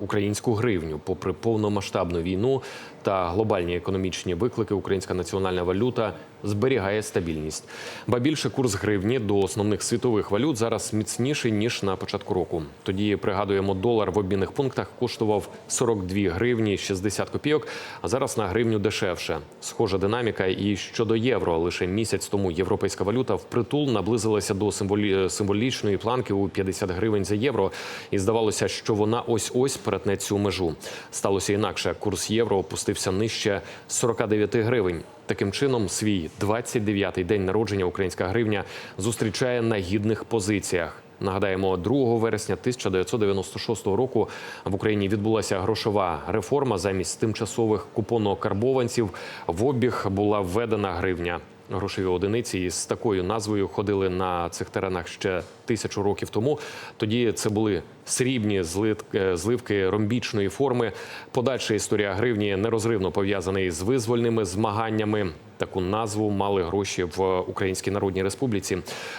українську гривню. Попри повномасштабну війну та глобальні економічні виклики, українська національна валюта зберігає стабільність. Ба більше курс гривні до основних світових валют зараз міцніший ніж на початку року. Тоді пригадуємо, долар в обмінних пунктах коштував 42 гривні 60 копійок. А зараз на гривню дешевше. Схожа динаміка і щодо євро. Лише місяць тому європейська валюта впритул наблизилася до символі... символічної планки у 50 гривень за євро. І здавалося, що вона ось ось перетне цю межу. Сталося інакше. Курс євро опустився нижче 49 гривень. Таким чином, свій 29-й день народження українська гривня зустрічає на гідних позиціях. Нагадаємо, 2 вересня 1996 року в Україні відбулася грошова реформа. Замість тимчасових купонно-карбованців в обіг була введена гривня. Грошові одиниці із такою назвою ходили на цих теренах ще тисячу років тому. Тоді це були срібні злит- зливки ромбічної форми. Подальша історія гривні нерозривно пов'язана із визвольними змаганнями. Таку назву мали гроші в Українській Народній Республіці.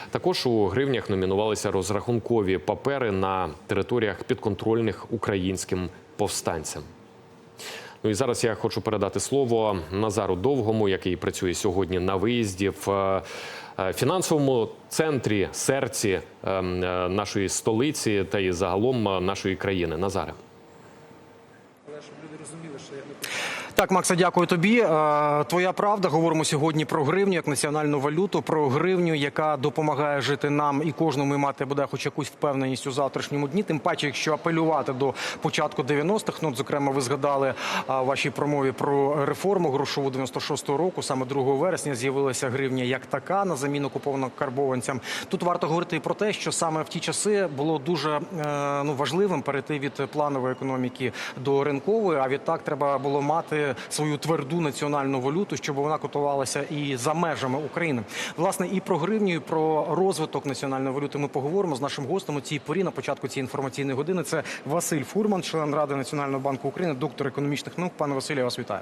Також у гривнях номінувалися розрахункові папери на територіях підконтрольних українським повстанцям. Ну і зараз я хочу передати слово Назару Довгому, який працює сьогодні на виїзді в е, е, фінансовому центрі серці е, м, е, нашої столиці та і загалом нашої країни. Назаре. Так, Макса, дякую тобі. Е, Твоя правда. Говоримо сьогодні про гривню як національну валюту, про гривню, яка допомагає жити нам і кожному і мати буде хоч якусь впевненість у завтрашньому дні. Тим паче, якщо апелювати до початку 90-х, ну зокрема, ви згадали в вашій промові про реформу грошову 96-го року. Саме 2 вересня з'явилася гривня як така на заміну купованим-карбованцям. Тут варто говорити і про те, що саме в ті часи було дуже е, ну важливим перейти від планової економіки до ринкової. А відтак треба було мати свою тверду національну валюту, щоб вона котувалася і за межами України. Власне, і про гривню, і про розвиток національної валюти ми поговоримо з нашим гостем у цій порі на початку цієї інформаційної години. Це Василь Фурман, член Ради Національного банку України, доктор економічних наук. Пане Василю, я вас вітаю.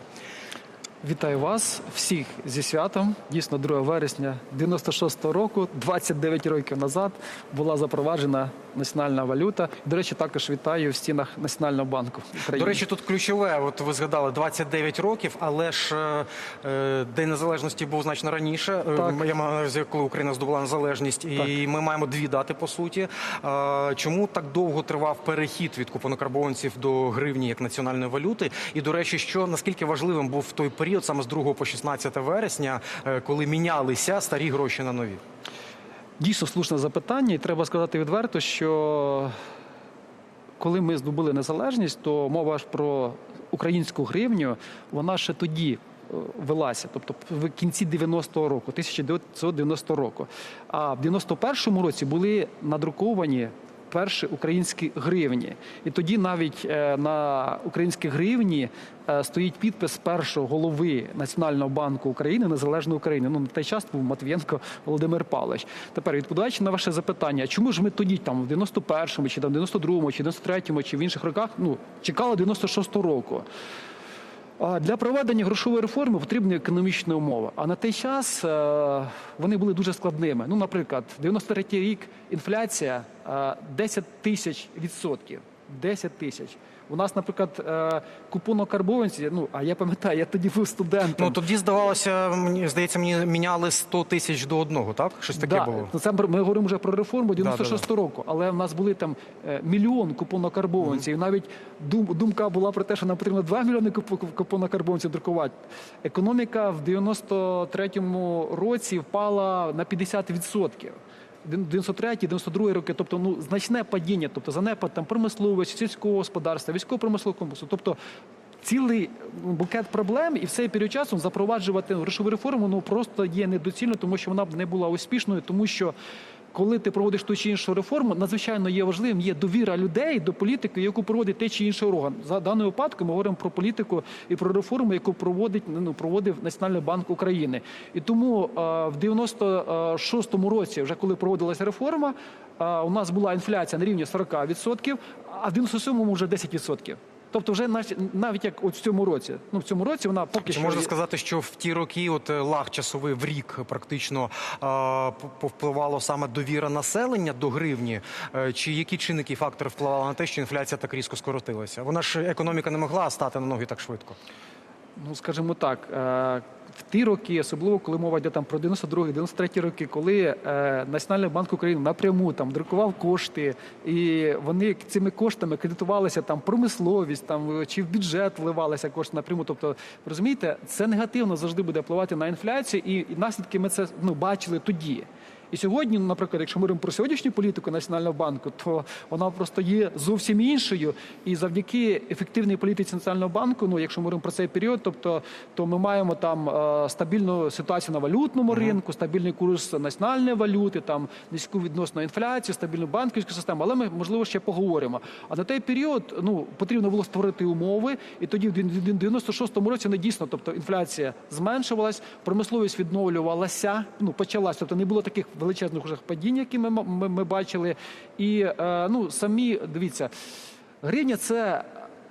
Вітаю вас всіх зі святом. Дійсно, 2 вересня 96-го року, 29 років назад, була запроваджена національна валюта. До речі, також вітаю в стінах Національного банку України. До речі, тут ключове. От ви згадали 29 років, але ж е, е, День Незалежності був значно раніше. Е, Так. Я маю коли Україна здобула незалежність, і Так. ми маємо дві дати по суті. Е, чому так довго тривав перехід від купонокарбованців до гривні як національної валюти? І до речі, що наскільки важливим був той період саме з 2 по 16 вересня, е, коли мінялися старі гроші на нові? Дійсно слушне запитання, і треба сказати відверто, що коли ми здобули незалежність, то мова ж про українську гривню, вона ще тоді е, велася, тобто в кінці 90-го року, 1990 року. А в 91-му році були надруковані перші українські гривні. І тоді навіть е, на українській гривні е, стоїть підпис першого голови Національного банку України Незалежної України. Ну на той час був Матвієнко Володимир Павлович. Тепер відповідаючи на ваше запитання, чому ж ми тоді, там в 91-му, чи там 92-му, чи 93-му, чи в інших роках, ну чекали 96-го року. Для проведення грошової реформи потрібні економічні умови. А на той час е, вони були дуже складними. Ну, наприклад, 93 рік інфляція е, 10 тисяч відсотків. 10 тисяч. У нас, наприклад, е, купонно-карбованці, ну а я пам'ятаю, я тоді був студентом. Ну тоді здавалося, мені здається, мені міняли 100 тисяч до одного, так? Щось таке да, було. Це ми говоримо вже про реформу да, 96 року, але в нас були там е, мільйон купонокарбованців. Навіть дум, думка була про те, що нам потрібно 2 мільйони куп- купонокарбованців друкувати. Економіка в 93-му році впала на 50%. 93-92 роки, тобто ну значне падіння, тобто занепад там промисловості, сільського господарства, військово-промислового комплексу. Тобто цілий ну, букет проблем, і в цей період часу запроваджувати грошову реформу ну просто є недоцільно, тому що вона б не була успішною, тому що. Коли ти проводиш ту чи іншу реформу, надзвичайно є важливим є довіра людей до політики, яку проводить той чи інший орган. За даною випадку ми говоримо про політику і про реформу, яку проводить ну проводив Національний банк України. І тому е, в 96-му році, вже коли проводилася реформа, е, у нас була інфляція на рівні 40%, а в 97-му вже 10%. Тобто, вже навіть як от в цьому році. Ну в цьому році вона поки Чи що можна сказати, що в ті роки, от е, лаг часовий в рік, практично е, повпливало саме довіра населення до гривні? Е, Чи які чинники і фактори впливали на те, що інфляція так різко скоротилася? Вона ж економіка не могла стати на ноги так швидко. Ну, скажімо так, е, в ті роки, особливо коли мова йде там про 92-93 роки, коли е, Національний банк України напряму там друкував кошти, і вони цими коштами кредитувалися там промисловість, там чи в бюджет вливалися кошти напряму. Тобто, розумієте, це негативно завжди буде впливати на інфляцію, і, і наслідки ми це ну бачили тоді. І сьогодні, ну, наприклад, якщо ми говоримо про сьогоднішню політику Національного банку, то вона просто є зовсім іншою. І завдяки ефективній політиці Національного банку, ну якщо ми говоримо про цей період, тобто то ми маємо там е, стабільну ситуацію на валютному ринку, стабільний курс національної валюти, там низьку відносно інфляцію, стабільну банківську систему. Але ми можливо ще поговоримо. А на той період ну потрібно було створити умови, і тоді в 96-му році не дійсно, тобто інфляція зменшувалась, промисловість відновлювалася, ну почалась, тобто не було таких величезних уже падінь, які ми, ми, ми бачили. І е, ну самі дивіться, гривня це.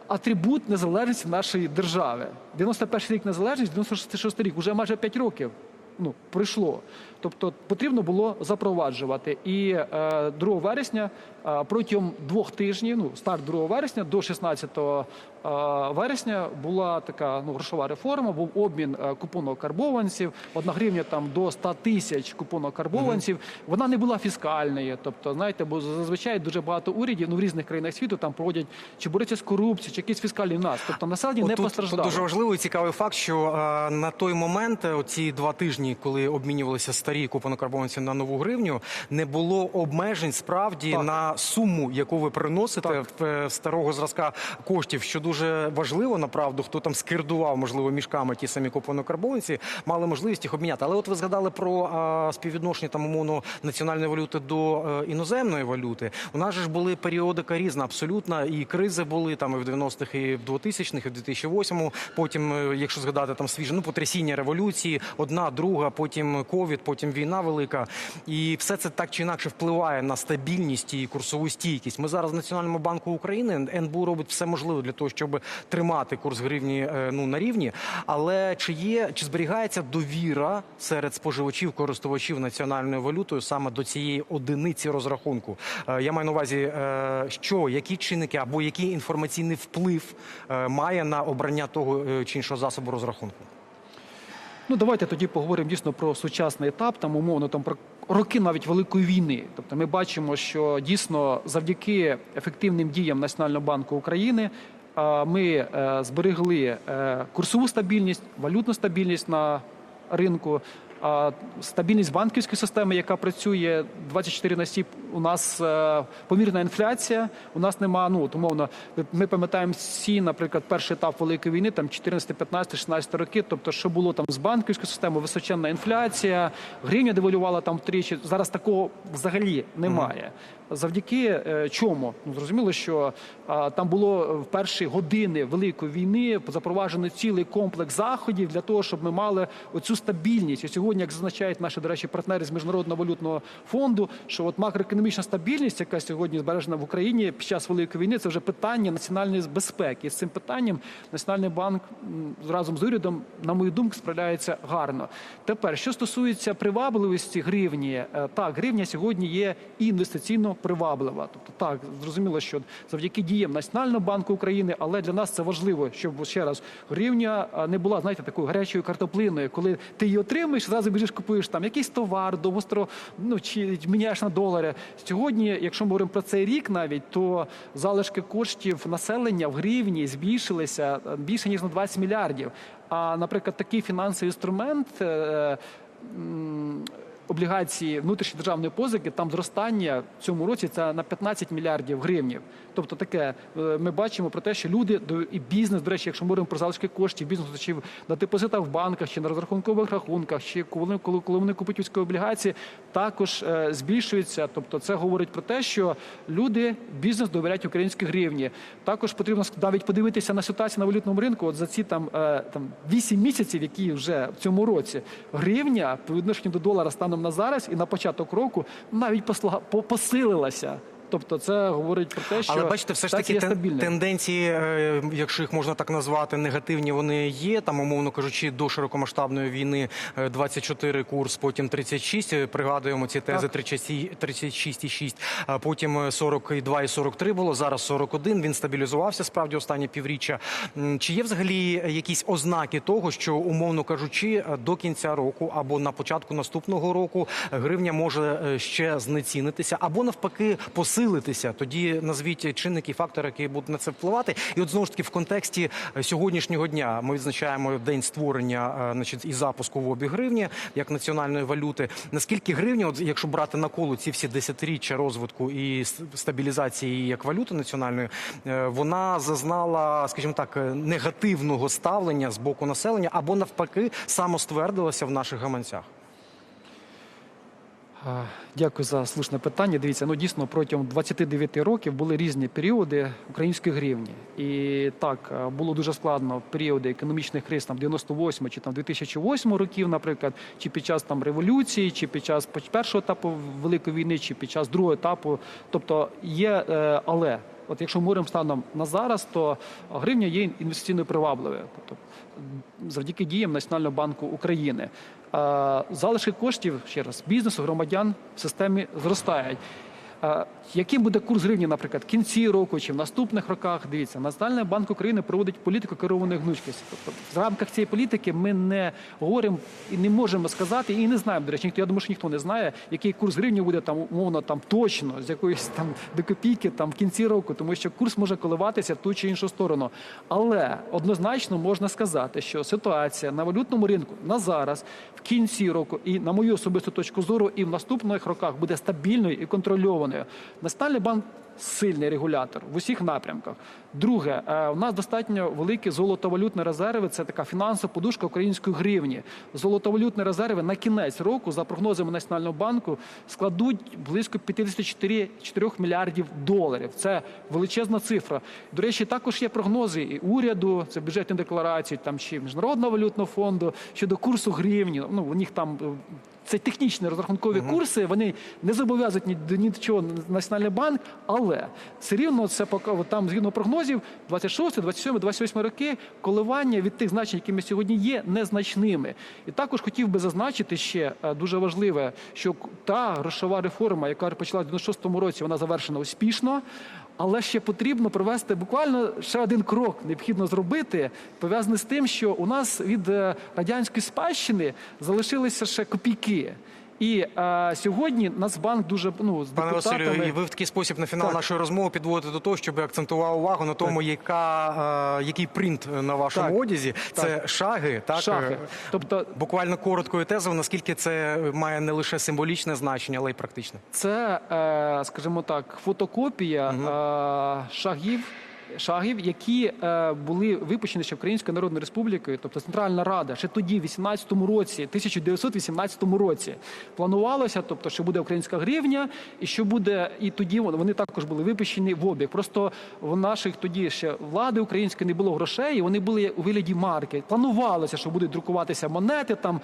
Атрибут незалежності нашої держави. 91 рік незалежність, 96 рік, вже майже 5 років ну, пройшло. Тобто потрібно було запроваджувати. І е, 2 вересня е, протягом двох тижнів, ну старт 2 вересня до 16 е, вересня була така ну, грошова реформа, був обмін е, купонок карбованців, одна гривня там до 100 тисяч купонок карбованців. Вона не була фіскальною. Тобто, знаєте, бо зазвичай дуже багато урядів ну, в різних країнах світу там проводять чи борються з корупцією, чи якісь фіскальні нас. Тобто населення От не тут, постраждало. тут дуже важливий і цікавий факт, що е, на той момент, е, ці два тижні, коли обмінювалися старі купонокарбованці на нову гривню, не було обмежень справді Так. на суму, яку ви приносите Так. в е, старого зразка коштів, що дуже важливо, направду, хто там скердував, можливо, мішками ті самі купонокарбованці, мали можливість їх обміняти. Але от ви згадали про співвідношення там умовно національної валюти до е, іноземної валюти. У нас ж були періодика різна, абсолютно, і кризи були там і в 90-х, і в 2000-х, і в 2008-му. Потім, е, якщо згадати там свіже, ну потрясіння революції, одна, друга, потім ковід, потім війна велика. І все це так чи інакше впливає на стабільність і курсову стійкість. Ми зараз в Національному банку України НБУ робить все можливе для того, щоб тримати курс гривні е, ну на рівні. Але чи є чи зберігається довіра серед споживачів, користувачів національною валютою саме до цієї одиниці розрахунку? Е, Я маю на увазі, е, що які чинники або який інформаційний вплив має на обрання того чи іншого засобу розрахунку? Ну давайте тоді поговоримо дійсно про сучасний етап, там умовно там про роки навіть великої війни. Тобто ми бачимо, що дійсно завдяки ефективним діям Національного банку України ми е, зберегли е, курсову стабільність, валютну стабільність на ринку. Стабільність банківської системи, яка працює 24 на 7, у нас е, помірна інфляція. У нас нема, ну умовно, ми- пам'ятаємо всі, наприклад, перший етап великої війни, там 14, 15, 16 роки. Тобто, що було там з банківською системою, височенна інфляція, гривня девалювала там втричі. Зараз такого взагалі немає. Завдяки е, чому? Ну зрозуміло, що там було в перші години великої війни запроваджено цілий комплекс заходів для того, щоб ми мали оцю стабільність. І сьогодні, як зазначають наші, до речі, партнери з міжнародного валютного фонду, що от макроекономічна стабільність, яка сьогодні збережена в Україні під час великої війни, це вже питання національної безпеки. І з цим питанням Національний банк разом з урядом, на мою думку, справляється гарно. Тепер, що стосується привабливості гривні, е, так, гривня сьогодні є і інвестиційно приваблива. Тобто, так, зрозуміло, що завдяки діям Національного банку України, але для нас це важливо, щоб ще раз гривня не була, знаєте, такою гарячою картоплиною, коли ти її отримуєш, зразу біжиш, купуєш там якийсь товар, довгостро, ну чи міняєш на долари. Сьогодні, якщо ми говоримо про цей рік, навіть то залишки коштів населення в гривні збільшилися е, більше ніж на 20 мільярдів. А, наприклад, такий фінансовий інструмент. е, Облігації внутрішньої державної позики там зростання в цьому році це на 15 мільярдів гривнів. Тобто таке е, ми бачимо про те, що люди і бізнес, до речі, якщо ми говоримо про залишки коштів, бізнесу чи на депозитах в банках, чи на розрахункових рахунках, чи коли, коли, коли вони купують військові облігації, також е, збільшується. Тобто, це говорить про те, що люди, бізнес довіряють українській гривні. Також потрібно навіть подивитися на ситуацію на валютному ринку. От за ці там, е, там 8 місяців, які вже в цьому році гривня по відношенню до долара станом на зараз і на початок року навіть посла- по- посилилася. Тобто, це говорить про те, що Але бачите, все ж таки тен- тенденції, е, якщо їх можна так назвати, негативні вони є. Там, умовно кажучи, до широкомасштабної війни е, 24 курс, потім 36. е, Пригадуємо ці тези 36 36,6, а потім е, 42 і 43 було. Зараз 41. Він стабілізувався справді останні півріччя. Чи є взагалі якісь ознаки того, що умовно кажучи, е, до кінця року або на початку наступного року гривня може е, ще знецінитися, або навпаки посилитися? Тоді назвіть чинники, фактори, які будуть на це впливати. І от знову ж таки в контексті е, сьогоднішнього дня ми відзначаємо день створення е, значить, і запуску в обіг гривні як національної валюти. Наскільки гривня, от якщо брати на коло ці всі десятиріччя розвитку і стабілізації як валюти національної, е, вона зазнала, скажімо так, негативного ставлення з боку населення, або навпаки самоствердилася в наших гаманцях. Дякую за слушне питання. Дивіться, ну дійсно протягом 29 років були різні періоди української гривні. І так було дуже складно періоди економічних криз там 98 чи там 2008 років, наприклад, чи під час там революції, чи під час першого етапу великої війни, чи під час другого етапу. Тобто є е, але. От якщо ми говоримо станом на зараз, то гривня є інвестиційною привабливою. Тобто завдяки діям Національного банку України. Е, Залишки коштів ще раз бізнесу, громадян в системі зростають. Яким буде курс гривні, наприклад, в кінці року чи в наступних роках? Дивіться, Національний банк України проводить політику керованої гнучкості. Тобто, в рамках цієї політики ми не говоримо і не можемо сказати, і не знаємо. До речі, ніхто я думаю, що ніхто не знає, який курс гривні буде там умовно там точно з якоїсь там до копійки там в кінці року, тому що курс може коливатися в ту чи іншу сторону. Але однозначно можна сказати, що ситуація на валютному ринку на зараз, в кінці року, і на мою особисту точку зору, і в наступних роках буде стабільною і контрольованою. Національний банк сильний регулятор в усіх напрямках. Друге, е, у нас достатньо великі золотовалютні резерви. Це така фінансова подушка української гривні. Золотовалютні резерви на кінець року, за прогнозами Національного банку, складуть близько 54 4 мільярдів доларів. Це величезна цифра. До речі, також є прогнози і уряду, це бюджетні декларації, там чи міжнародного валютного фонду щодо курсу гривні. Ну у них там. Це технічні розрахункові курси, вони не зобов'язують ні до нічого Національний банк, але все рівно це там згідно прогнозів 26, 27, 28 роки коливання від тих значень, які ми сьогодні є, незначними. І також хотів би зазначити ще е, дуже важливе, що та грошова реформа, яка почалася в 96-му році, вона завершена успішно. Але ще потрібно провести буквально ще один крок, необхідно зробити, пов'язаний з тим, що у нас від е, радянської спадщини залишилися ще копійки. І е, сьогодні Нацбанк дуже ну з Пане депутатами... Василю, і ви в такий спосіб на фінал Так. нашої розмови підводите до того, щоб акцентував увагу на тому, яка, е, який принт на вашому Так. одязі. Це шаги, так? Е, Тобто Буквально коротко і тезово, наскільки це має не лише символічне значення, але й практичне. Це, е, скажімо так, фотокопія е, шагів. Шагів, які е, були випущені ще Українською Народною Республікою, тобто Центральна Рада, ще тоді, в 18-му році, 1918 році, планувалося, тобто, що буде українська гривня, і що буде, і тоді вони також були випущені в обіг. Просто в наших тоді ще влади української не було грошей, і вони були у вигляді марки. Планувалося, що будуть друкуватися монети, там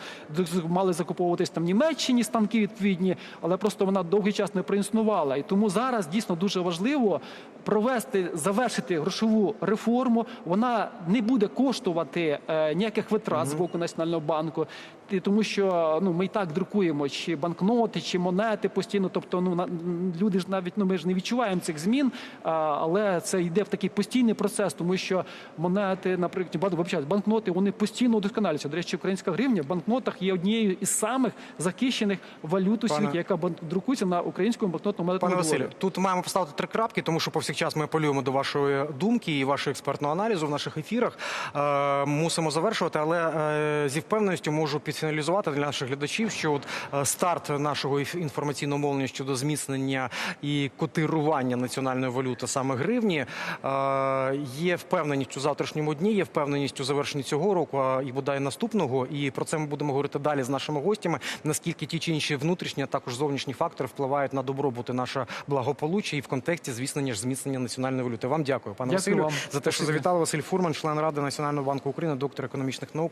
мали закуповуватись там Німеччині станки відповідні, але просто вона довгий час не проіснувала. І тому зараз дійсно дуже важливо провести, завершити грошову реформу. Вона не буде коштувати е, ніяких витрат з боку Національного банку. Тому що ну ми і так друкуємо чи банкноти, чи монети постійно. Тобто, ну люди ж навіть ну ми ж не відчуваємо цих змін, але це йде в такий постійний процес, тому що монети, наприклад, вибачаюсь, банкноти вони постійно удосконалюються. До речі, українська гривня в банкнотах є однією із самих захищених валют у світі, яка друкується на українському банкнотному монетному Пане. Василю, тут маємо поставити три крапки, тому що повсякчас ми апелюємо до вашої думки і вашого експертного аналізу в наших ефірах. Е, мусимо завершувати, але е, зі впевненістю можу підфіналізувати для наших глядачів, що от е, старт нашого інформаційного мовлення щодо зміцнення і котирування національної валюти, саме гривні, е, є впевненість у завтрашньому дні, є впевненість у завершенні цього року і бодай наступного. І про це ми будемо говорити далі з нашими гостями. Наскільки ті чи інші внутрішні, а також зовнішні фактори впливають на добробут і наше благополуччя і в контексті, звісно ж, зміцнення національної валюти. Вам дякую, пане Дякую Василю, вам. за те, що завітали. Василь Фурман, член ради Національного банку України, доктор економічних наук.